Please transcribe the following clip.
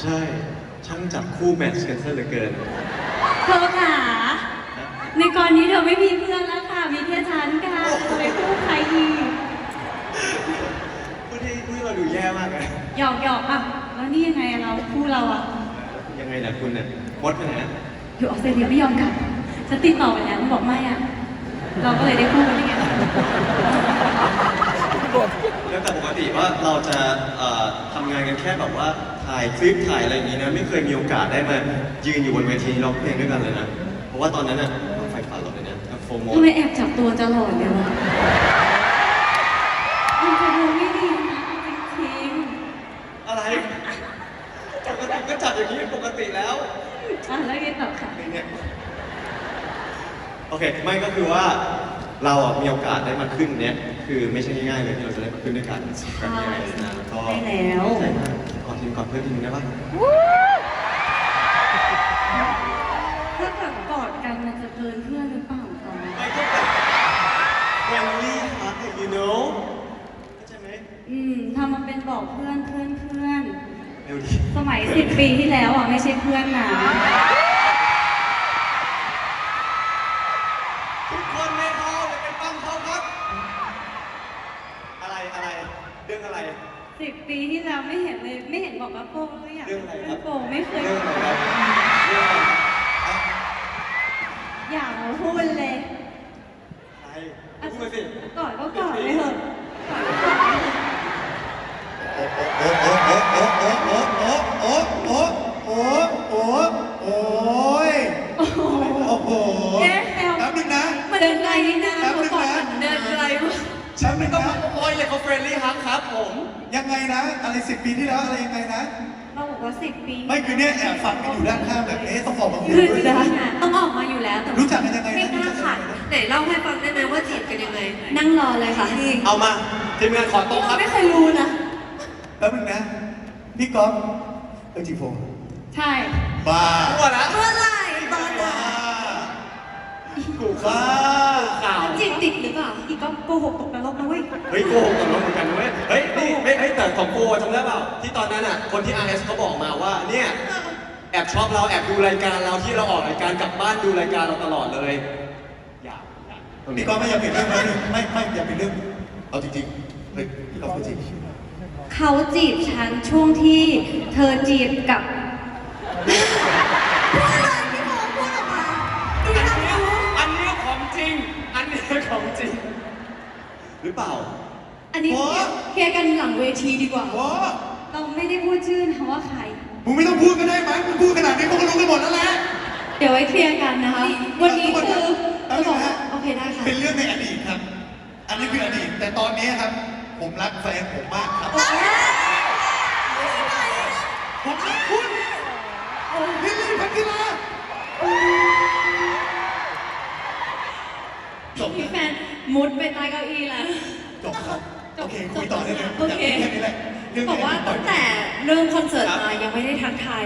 ใช่ช่างจับคู่แมทช์กันซะเหลือเกิน เธอขาในกรณีเธอไม่มีเพื่อนแล้วค่ะ มีแค่ฉันค่ะจะไปคู่ใครอีกพูดให้พูดให้เราดูแย่มากเลยหยอกหยอกอะ แล้วนี่ยังไงอะเราคู่เราอะ ยังไงนะคุณเนี่ยมดไปไหนอะอยู่ออสเตรเลียไม่ยอมกลับฉันติดต่อไปแล้วมันบอกไม่อะ เราก็เลยได้คู่กันนี่ไงแล้วแต่ปกติว่าเราจะเอ่อทำงานกันแค่แบบว่า ถ่ายคลิปถ่ายอะไรอย่างนี้นะ ไม่เคยมีโอกาสได้มายืนอยู่บนเวทีร้องเพลงด้วยกันเลยนะ เพราะว่าตอนนั้นน่ะต้องไฟฝันเราเลยนะกับโฟโมทำไมแอบจับตัวตลอดเลยวะมันจะดูไม่ดีนะจริงอะไรปกติก็จับอย่างนี้ปกติแล้วๆอะแล้วยังต่อค่ะ เนี่ยโอเคไม่ก็คือว่าเราอะมีโอกาสได้มาขึ้นเนี้ยคือไม่ใช่ง่ายๆเลยที่เราจะได้มาขึ้นด้วยกันกับพี่ไอซ์นะแล้วก็ได้แล้ว ใช่ครับขอทีม ก่อนเพื่อนทีมได้ปะถ้าแบบกอดกันมันจะเกินเพื่อนหรือเปล่าคะไม่ก็แบบ friendly hug you know เข้าใจไหมอืมทำมาเป็นบอกเพื่อนเพื่อนเพื่อนเร็วดิสมัยสิบปีที่แล้วอะไม่ใช่เพื่อนนะทุกคนในฮอลเลยเป็นปั้มเขาครับ อะไรอะไรเรื่องอะไร สิบปีที่แล้วไม่เห็นเลยไม่เห็นบอกว่าโป้ก็อยากเรื่องอะไรครับ โป้ไม่เคย เรื่องอะไรครับเรื่องอะไรอะอยากมาพูดเลยใครพูดมาสิกอดก็กอดเลยเถอะกอดก็กอดเลยเถอะโอ้โอ้โอ้โอ้โอ้โอ้โอ้โอ้โอ้โอ้โอ้ยโอ้โหโอ้โหเอ๊ะแอลแป๊บนึงนะมาเดินไกลนี่นะแป๊บนึงนะเดินไกลมาก แป๊บนึงต้องนะโอ้ยเลยเขา friendly hug ครับผม ยังไงนะ อะไรสิบปีที่แล้วอะไรยังไงนะ เราบอกว่าสิบปีไม่คือเนี่ยแอบฟังกันอยู่ด้านข้างแบบเอ๊ะต้องออกมาพูดคือด้วยจะนะต้องออกมาอยู่แล้วแต่รู้จักกันยังไงนะ ไม่กล้าขัดไหนเล่าให้ฟังได้ไหมว่าจีบกันยังไง นั่งรอเลยค่ะเอามาทีมงานขอโต๊ะครับ ไม่เคยรู้นะแป๊บนึงนะ พี่ก๊อฟเออจีโฟใช่บ้า มั่วละเมื่อไหร่ตอนไหน บ้า กู บ้า ข่าว จีบติด หรือเปล่าอีกก็โกหกตกนรกนะเว้ย เฮ้ยโกหกกับเราเหมือนกันนะเว้ยเฮ้ยนี่ไม่เฮ้ยแต่ของโกจำได้เปล่าที่ตอนนั้นอะคนที่ RS เขาบอกมาว่าเนี่ยแอบชอบเราแอบดูรายการเราที่เราออกรายการกลับบ้านดูรายการเราตลอดเลยอย่าอย่าตรงนี้พี่ก๊อฟไม่อยากเปลี่ยนเรื่องนะไม่ไม่อย่าเปลี่ยนเรื่อง เอาจริงๆเฮ้ยพี่ก๊อฟพูดจริง เขาจีบฉันช่วงที่เธอจีบกับ หรือเปล่า อันนี้เคลียร์กันหลังเวทีดีกว่า โอ้เราไม่ได้พูดชื่อนะว่าใคร มึงไม่ต้องพูดก็ได้มั้งมึงพูดขนาดนี้พวกก็รู้กันหมดแล้วแหละ เดี๋ยวไว้เคลียร์กันนะคะ วันนี้คือแป๊บจะนึบองกนะโอเคได้ค่ะเป็นเรื่องในอดีตครับ อันนี้คืออดีต แต่ตอนนี้ครับ ผมรักแฟนผมมากครับ ผมรักคุณลิลลี่พันธิลา มุดไปใต้เก้าอี้แล้ว จบครับจบโอเคคุยต่อได้เลยโอเคยากรู้แค่นี้แหละเรื่องบอกว่าในอดีตตั้งแต่เริ่มคอนเสิร์ตมายังไม่ได้ทักทาย